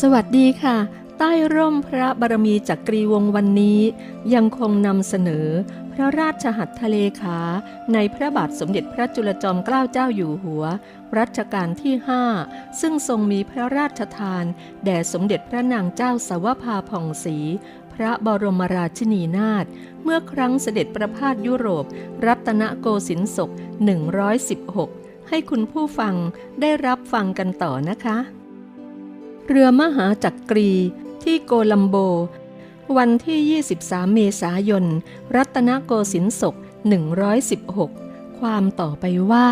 สวัสดีค่ะ ใต้ร่มพระบารมีจักรีวงวันนี้ ยังคงนำเสนอ พระราชหัตถเลขา ในพระบาทสมเด็จพระจุลจอมเกล้าเจ้าอยู่หัว รัชกาลที่ 5 ซึ่งทรงมีพระราชทาน แด่สมเด็จพระนางเจ้าสาวภาผ่องศรีพระบรมราชินีนาถเมื่อครั้งเสด็จประพาสยุโรป รัตนโกสินทร์ศก 116 ให้คุณผู้ฟังได้รับฟังกันต่อนะคะ เรือมหาจักรีที่โกลัมโบ วันที่ 23 เมษายน รัตนโกสินทร์ศก 116 ความต่อไปว่า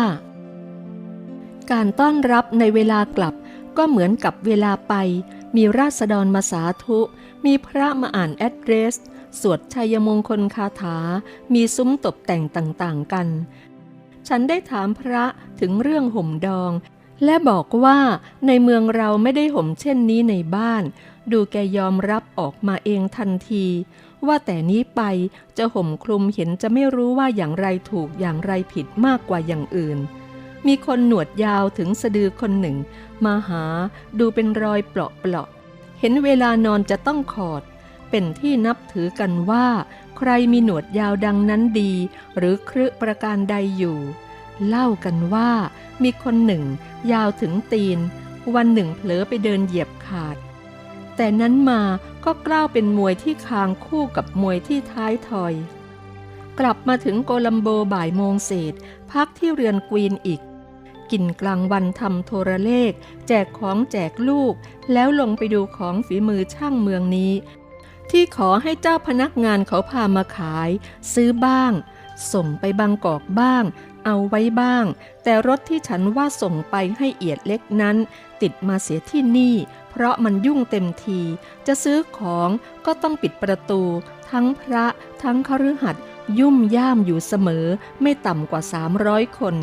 การต้อนรับในเวลากลับก็เหมือนกับเวลาไป มีราษฎรมาสาธุ มีพระมาอ่านแอดเดรส สวดชัยมงคลคาถา มีซุ้มตกแต่งต่างๆกัน ฉันได้ถามพระถึงเรื่องห่มดอง และบอกว่าในเมืองเราไม่ได้ห่มเช่นนี้ในบ้าน ดูแกยอมรับออกมาเองทันที ว่าแต่นี้ไปจะห่มคลุมเห็นจะไม่รู้ว่าอย่างไรถูกอย่างไรผิดมากกว่าอย่างอื่น มีคนหนวดยาวถึงสะดือคนหนึ่ง มาหาดูเป็นรอยเปลาะๆเห็นเวลานอนจะต้องขอด เป็นที่นับถือกันว่า ใครมีหนวดยาวดังนั้นดี หรือครึประการใดอยู่ เล่ากันว่ามีคนหนึ่งยาวถึงตีน วันหนึ่งเผลอไปเดินเหยียบขาด แต่นั้นมาก็กล้าวเป็นมวยที่คางคู่กับมวยที่ท้ายทอย กลับมาถึงโกลัมโบบ่ายโมงเศษ พักที่เรือนกวีนอีก กินกลางวันทำโทรเลข แจกของแจกลูก แล้วลงไปดูของฝีมือช่างเมืองนี้ ที่ขอให้เจ้าพนักงานเขาพามาขาย ซื้อบ้าง ส่งไปบางกอกบ้าง เอาไว้บ้าง แต่รถที่ฉันว่าส่งไปให้เอียดเล็กนั้น ติดมาเสียที่นี่ เพราะมันยุ่งเต็มที จะซื้อของก็ต้องปิดประตู ทั้งพระทั้งคฤหัสถ์ยุ่มย่ามอยู่เสมอไม่ต่ำกว่า 300 คน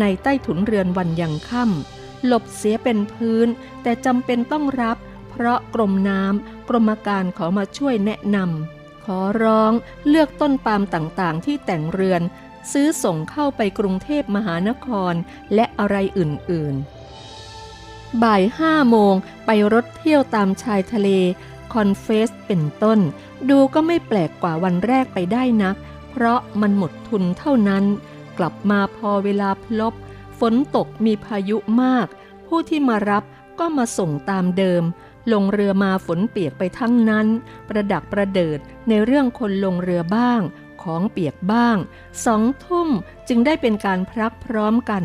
ในใต้ถุนเรือนวันยังค่ำหลบเสียเป็นพื้น แต่จำเป็นต้องรับ เพราะกรมน้ำกรมการขอมาช่วยแนะนำขอร้องเลือกต้นปาล์มต่างๆ ที่แต่งเรือน ซื้อส่งเข้าไปกรุงเทพมหานครและอะไรอื่นๆ บ่ายห้าโมงไปรถเที่ยวตามชายทะเล คอนเฟสเป็นต้น ดูก็ไม่แปลกกว่าวันแรกไปได้นัก เพราะมันหมดทุนเท่านั้น กลับมาพอเวลาพลบ ฝนตกมีพายุมาก ผู้ที่มารับก็มาส่งตามเดิม ลงเรือมาฝนเปียกไปทั้งนั้น ประดักประเดิดในเรื่องคนลงเรือบ้าง ของเปียกบ้าง สองทุ่มจึงได้เป็นการพรักพร้อมกัน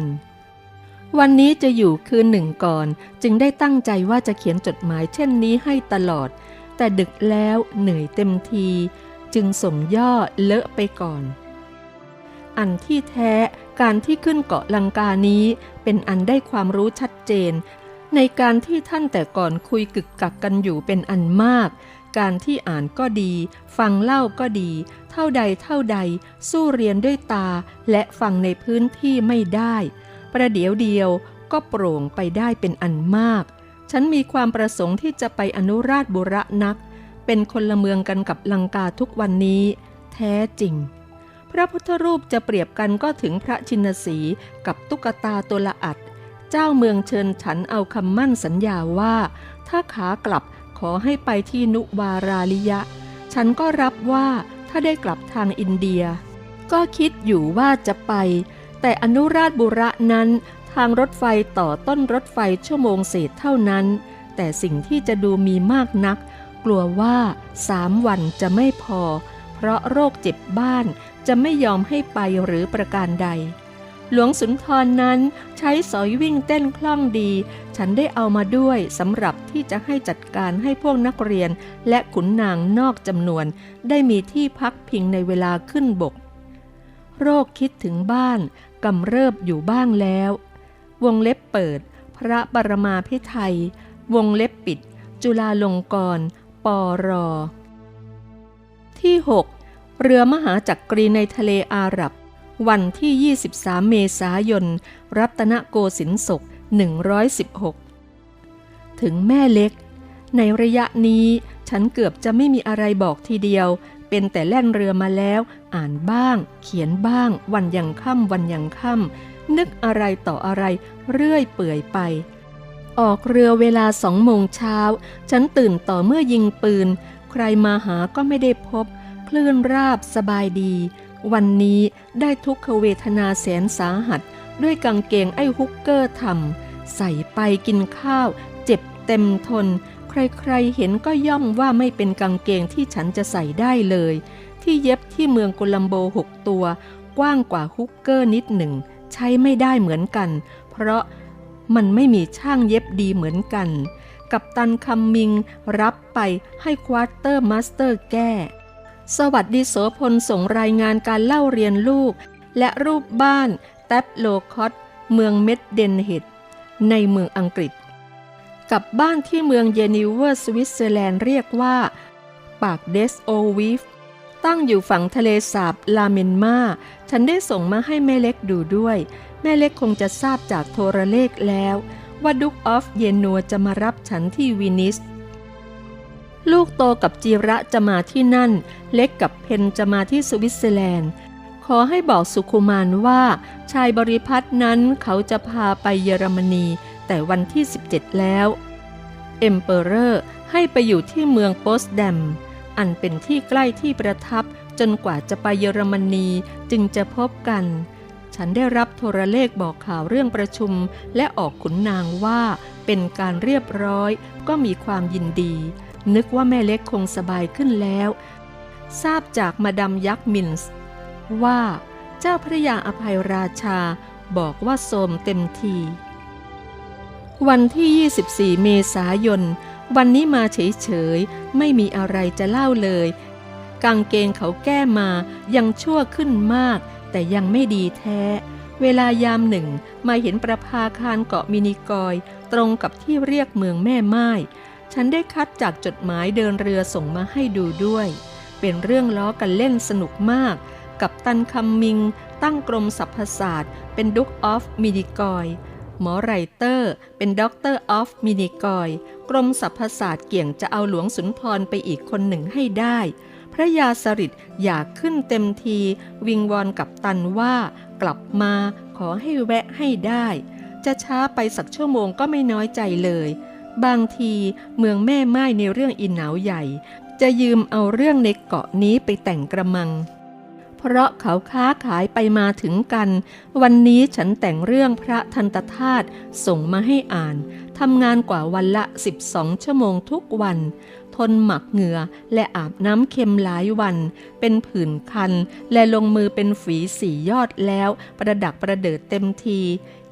วันนี้จะอยู่คืนหนึ่งก่อน จึงได้ตั้งใจว่าจะเขียนจดหมายเช่นนี้ให้ตลอด แต่ดึกแล้วเหนื่อยเต็มที จึงส่งย่อเลอะไปก่อน อันที่แท้การที่ขึ้นเกาะลังกานี้เป็นอันได้ความรู้ชัดเจน ในการที่ท่านแต่ก่อนคุยกึกกักกันอยู่เป็นอันมาก การที่อ่านก็ดี ฟังเล่าก็ดี เท่าใดเท่าใดสู้เรียนด้วยตาและฟังในพื้นที่ไม่ได้ ประเดี๋ยวเดียวก็โปร่งไปได้เป็นอันมาก ฉันมีความประสงค์ที่จะไปอนุราชบุระนัก เป็นคนละเมืองกันกับลังกาทุกวันนี้ แท้จริง พระพุทธรูปจะเปรียบกันก็ถึงพระชินสีกับตุ๊กตาตัวละอัด เจ้าเมืองเชิญฉันเอาคำมั่นสัญญาว่า ถ้าขากลับขอให้ไปที่นุวาราลิยะ ฉันก็รับว่า ถ้าได้กลับทางอินเดีย ก็คิดอยู่ว่าจะไป แต่อนุราชบุระนั้นทางรถไฟต่อต้นรถไฟชั่วโมงเศษเท่านั้น แต่สิ่งที่จะดูมีมากนัก กลัวว่าสามวันจะไม่พอ เพราะโรคเจ็บบ้านจะไม่ยอมให้ไปหรือประการใด หลวงสุนทรนั้นใช้สอยวิ่งเต้นคล่องดี ฉันได้เอามาด้วยสำหรับที่จะให้จัดการให้พวกนักเรียน และขุนนางนอกจำนวน ได้มีที่พักพิงในเวลาขึ้นบก โรคคิดถึงบ้านกำเริบอยู่บ้างแล้ว วงเล็บเปิด พระบรมาพิไทยวงเล็บปิด จุฬาลงกรณ์ปอรอที่ 6 เรือมหาจักรีในทะเลอาหรับ วันที่ 23 เมษายน รัตนโกสินทร์ศก 116 ถึงแม่เล็ก ในระยะนี้ฉันเกือบจะไม่มีอะไรบอกทีเดียว เป็นแต่แล่นเรือมาแล้ว อ่านบ้าง เขียนบ้าง วันยังค่ำวันยังค่ำนึกอะไรต่ออะไรเรื่อยเปื่อยไป ออกเรือเวลาสองโมงเช้า ฉันตื่นต่อเมื่อยิงปืน ใครมาหาก็ไม่ได้พบ คลื่นราบสบายดี วันนี้ได้ทุกขเวทนาแสนสาหัส ด้วยกางเกงไอ้ฮุกเกอร์ทำใส่ไปกินข้าว เจ็บเต็มทน ใครๆเห็นก็ย่อมว่าไม่เป็นกางเกงที่ฉันจะใส่ได้เลย ที่เย็บที่เมืองโกลัมโบหกตัว กว้างกว่าฮุกเกอร์นิดหนึ่ง ใช้ไม่ได้เหมือนกัน เพราะมันไม่มีช่างเย็บดีเหมือนกัน กับตันคัมมิงรับไปให้ควอเตอร์มาสเตอร์แก้ สวัสดีโสพลส่งรายงานการเล่าเรียนลูก และรูปบ้านแท็บโลคอตเมืองเม็ดเดนเฮดในเมืองอังกฤษ กับบ้านที่เมืองเยนิเวอร์สวิตเซอร์แลนด์เรียกว่า ปากเดสโอวิฟตั้งอยู่ฝั่งทะเลสาบลาเมนมา ฉันได้ส่งมาให้แม่เล็กดูด้วย แม่เล็กคงจะทราบจากโทรเลขแล้ว ว่าดุกออฟเยนัวจะมารับฉันที่วินิส ลูกโตกับจีระจะมาที่นั่น เล็กกับเพนจะมาที่สวิตเซอร์แลนด์ ขอให้บอกสุคุมานว่า ชายบริพัตรนั้นเขาจะพาไปเยอรมนี แต่วันที่ 17 แล้วเอ็มเปอเรอร์ให้ไปอยู่ที่เมืองโปสแดม อันเป็นที่ใกล้ที่ประทับจนกว่าจะไปเยอรมนีจึงจะพบกัน ฉันได้รับโทรเลขบอกข่าวเรื่องประชุม และออกขุนนางว่าเป็นการเรียบร้อยก็มีความยินดี นึกว่าแม่เล็กคงสบายขึ้นแล้ว ทราบจากมาดามยักษ์มินส์ว่าเจ้าพระยาอภัยราชาบอกว่าโสมเต็มที วันที่ 24 เมษายน วันนี้มาเฉยๆ ไม่มีอะไรจะเล่าเลย กางเกงเขาแก้มายังชั่วขึ้นมาก แต่ยังไม่ดีแท้ เวลายามหนึ่งมาเห็นประภาคารเกาะมินิกอย ตรงกับที่เรียกเมืองแม่ไม้ ฉันได้คัดจากจดหมายเดินเรือส่งมาให้ดูด้วย เป็นเรื่องล้อกันเล่นสนุกมาก กับตันคัมมิง ตั้งกรมสรรพศาสตร์เป็นดุกออฟมินิกอยหมอไรเตอร์ เป็นด็อกเตอร์ออฟมินิกอย กรมสรรพศาสตร์เกี่ยงจะเอาหลวงสุนทรไปอีกคนหนึ่งให้ได้ พระยาสริตอยากขึ้นเต็มที วิงวอนกับตันว่ากลับมาขอให้แวะให้ได้ จะช้าไปสักชั่วโมงก็ไม่น้อยใจเลย บางทีเมืองแม่ไม้ในเรื่องอินหนาวใหญ่ จะยืมเอาเรื่องในเกาะนี้ไปแต่งกระมัง เพราะเขาค้าขายไปมาถึงกัน วันนี้ฉันแต่งเรื่องพระทันตธาตุส่งมาให้อ่านทำงานกว่าวันละ 12 ชั่วโมงทุกวัน ทนหมักเหงื่อและอาบน้ำเค็มหลายวัน เป็นผื่นคัน และลงมือเป็นฝีสี่ยอดแล้ว ประดักประเดิดเต็มที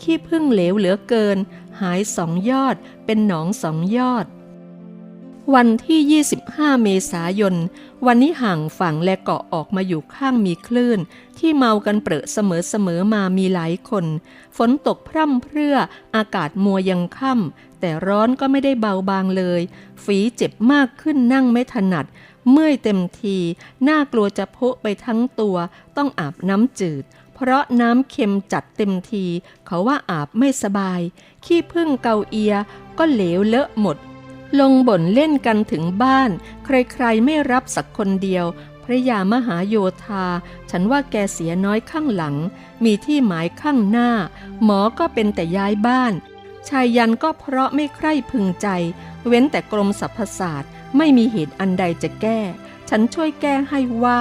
ขี้พึ่งเหลวเหลือเกิน หายสองยอด เป็นหนองสองยอด วันที่ 25 เมษายน วันนี้ห่างฝั่งและเกาะออกมาอยู่ข้างมีคลื่น ที่เมากันเปรอะเสมอๆมามีหลายคน ฝนตกพร่ำเพรื่อ อากาศมัวยังค่ำแต่ร้อนก็ไม่ได้เบาบางเลย ฝีเจ็บมากขึ้นนั่งไม่ถนัด เมื่อยเต็มที น่ากลัวจะพุไปทั้งตัว ต้องอาบน้ำจืดเพราะน้ำเค็มจัดเต็มที เขาว่าอาบไม่สบาย ขี้พึ่งเกาเอีย ก็เหลวเลอะหมด ลงบ่นเล่นกันถึงบ้าน ใครๆไม่รับสักคนเดียว พระยามหาโยธา ฉันว่าแกเสียน้อยข้างหลัง มีที่หมายข้างหน้า หมอก็เป็นแต่ย้ายบ้าน ชายยันก็เพราะไม่ใคร่พึงใจ เว้นแต่กรมสรรพศาสตร์ ไม่มีเหตุอันใดจะแก้ ฉันช่วยแก้ให้ว่า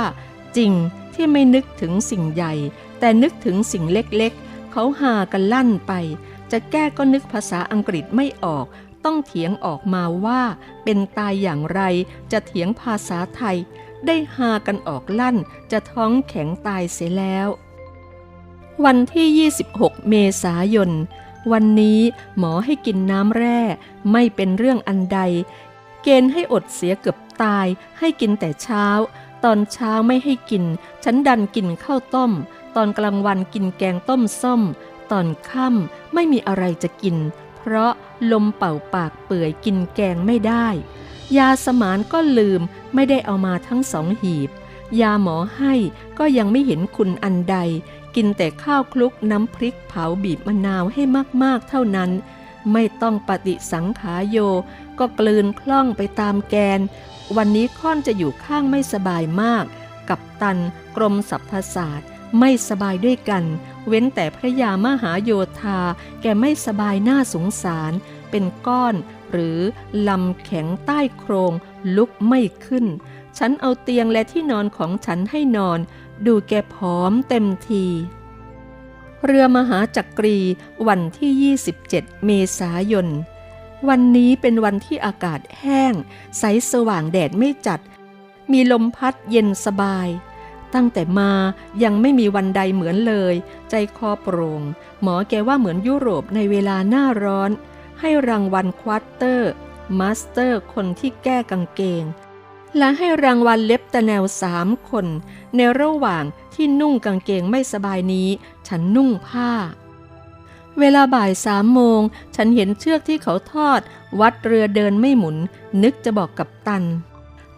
จริงที่ไม่นึกถึงสิ่งใหญ่ แต่นึกถึงสิ่งเล็กๆ เขาหากันลั่นไป จะแก้ก็นึกภาษาอังกฤษไม่ออก ต้องเถียงออกมาว่าเป็นตายอย่างไรจะเถียงภาษาไทย ได้หากันออกลั่นจะท้องแข็งตายเสียแล้ว วันที่ 26 เมษายน วันนี้หมอให้กินน้ำแร่ ไม่เป็นเรื่องอันใด เกณฑ์ให้อดเสียเกือบตายให้กินแต่เช้า ตอนเช้าไม่ให้กิน ฉันดันกินข้าวต้ม ตอนกลางวันกินแกงต้มส้ม ตอนค่ำไม่มีอะไรจะกิน เพราะ ลมเป่าปากเปื่อยกินแกงไม่ได้ ยาสมานก็ลืมไม่ได้เอามาทั้งสองหีบ ยาหมอให้ก็ยังไม่เห็นคุณอันใด กินแต่ข้าวคลุกน้ำพริกเผาบีบมะนาวให้มากๆเท่านั้น ไม่ต้องปฏิสังขาโย ก็กลืนคล่องไปตามแกน วันนี้ค่อนจะอยู่ข้างไม่สบายมาก กับตันกรมสรรพศาสตร์ ไม่สบายด้วยกัน เว้นแต่พระยามหาโยธา แกไม่สบายหน่าสงสาร เป็นก้อนหรือลำแข็งใต้โครงลุกไม่ขึ้น ฉันเอาเตียงและที่นอนของฉันให้นอน ดูแกผอมเต็มที เรือมหาจักรีวันที่ 27 เมษายน วันนี้เป็นวันที่อากาศแห้ง ใสสว่างแดดไม่จัด มีลมพัดเย็นสบาย ตั้งแต่มายังไม่มีวันใดเหมือนเลย ใจคอโปร่ง หมอแกว่าเหมือนยุโรปในเวลาหน้าร้อน ให้รางวัลควอเตอร์มาสเตอร์คนที่แก้กางเกง และให้รางวัลเล็บตะแนวสามคน ในระหว่างที่นุ่งกางเกงไม่สบายนี้ ฉันนุ่งผ้า เวลาบ่ายสามโมง ฉันเห็นเชือกที่เขาทอด วัดเรือเดินไม่หมุน นึกจะบอกกับตัน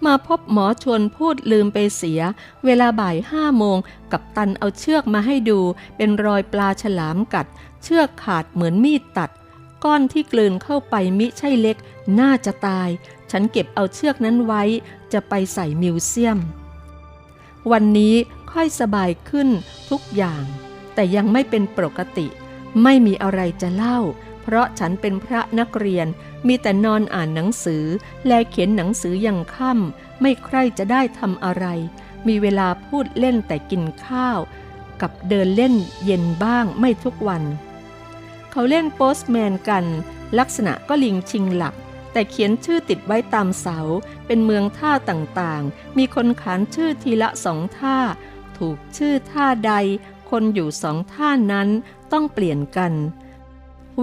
มาพบหมอชวนพูดลืมไปเสีย เวลาบ่ายห้าโมง กับตันเอาเชือกมาให้ดู เป็นรอยปลาฉลามกัด เชือกขาดเหมือนมีดตัด ก้อนที่กลืนเข้าไปมิใช่เล็ก น่าจะตาย ฉันเก็บเอาเชือกนั้นไว้ จะไปใส่มิวเซียม วันนี้ค่อยสบายขึ้นทุกอย่าง แต่ยังไม่เป็นปกติ ไม่มีอะไรจะเล่า ราะฉันเป็นพระนักเรียน มีแต่นอนอ่านหนังสือ และเขียนหนังสืออยังค่ำไม่ใครจะได้ทำอะไร มีเวลาพูดเล่นแต่กินข้าว กับเดินเล่นเย็นบ้างไม่ทุกวัน เขาเล่นโปสแมนกัน ลักษณะก็ลิงชิงหลัก แต่เขียนชื่อติดไว้ตามเสา เป็นเมืองท่าต่างๆ มีคนขานชื่อทีละสองท่า ถูกชื่อท่าใด คนอยู่สองท่านั้นต้องเปลี่ยนกัน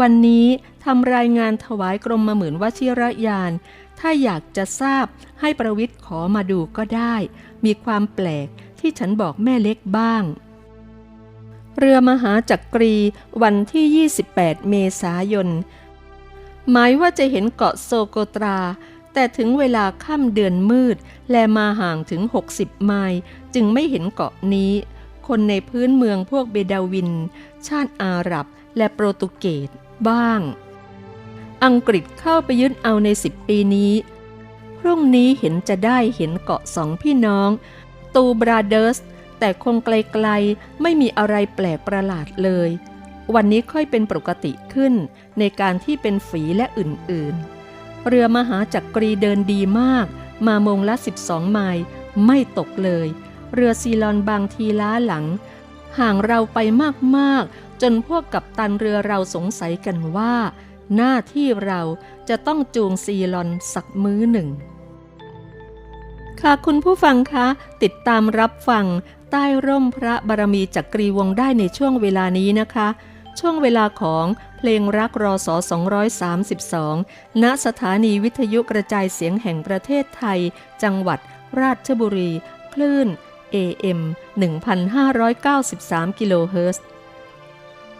วันนี้ทำรายงานถวายกรมมหมื่นวชิรยาน ถ้าอยากจะทราบให้ประวิทย์ขอมาดูก็ได้ มีความแปลกที่ฉันบอกแม่เล็กบ้าง เรือมหาจักรีวันที่ 28 เมษายน หมายว่าจะเห็นเกาะโซโกตรา แต่ถึงเวลาค่ำเดือนมืด แลมาห่างถึง 60 ไมล์จึงไม่เห็นเกาะนี้ คนในพื้นเมืองพวกเบดาวิน ชาติอาหรับและโปรตุเกส บ้าง อังกฤษเข้าไปยึดเอาในสิบปีนี้ พรุ่งนี้เห็นจะได้เห็นเกาะสองพี่น้อง ตูบราเดอร์ส แต่คงไกลๆไม่มีอะไรแปลกประหลาดเลย วันนี้ค่อยเป็นปกติขึ้นในการที่เป็นฝีและอื่นๆ เรือมหาจักรีเดินดีมาก มาโมงละ 12 ไมล์ไม่ตกเลย เรือซีลอนบางทีล้าหลัง ห่างเราไปมากๆ จนพวกกับตันเรือเราสงสัยกันว่า หน้าที่เราจะต้องจูงซีลอนสักมื้อหนึ่ง ค่ะคุณผู้ฟังคะ ติดตามรับฟังใต้ร่มพระบารมีจักรีวงได้ในช่วงเวลานี้นะคะ ช่วงเวลาของเพลงรักรอสอ232 ณสถานีวิทยุกระจายเสียงแห่งประเทศไทย จังหวัดราชบุรี คลื่น AM 1593 กิโลเฮิรตซ์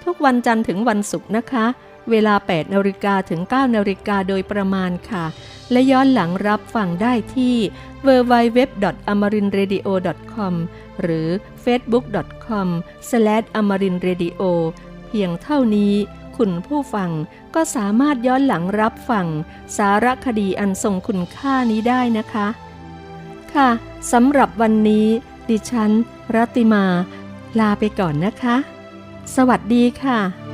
ทุกวันจันทร์ถึงวันศุกร์นะคะ เวลา 8นาฬิกาถึง 9นาฬิกาโดยประมาณค่ะ และย้อนหลังรับฟังได้ที่ www.amarinradio.com หรือ facebook.com/amarinradio เพียงเท่านี้คุณผู้ฟังก็สามารถย้อนหลังรับฟังสารคดีอันทรงคุณค่านี้ได้นะคะ ค่ะสำหรับวันนี้ ดิฉัน รัติมา ลาไปก่อนนะคะ สวัสดีค่ะ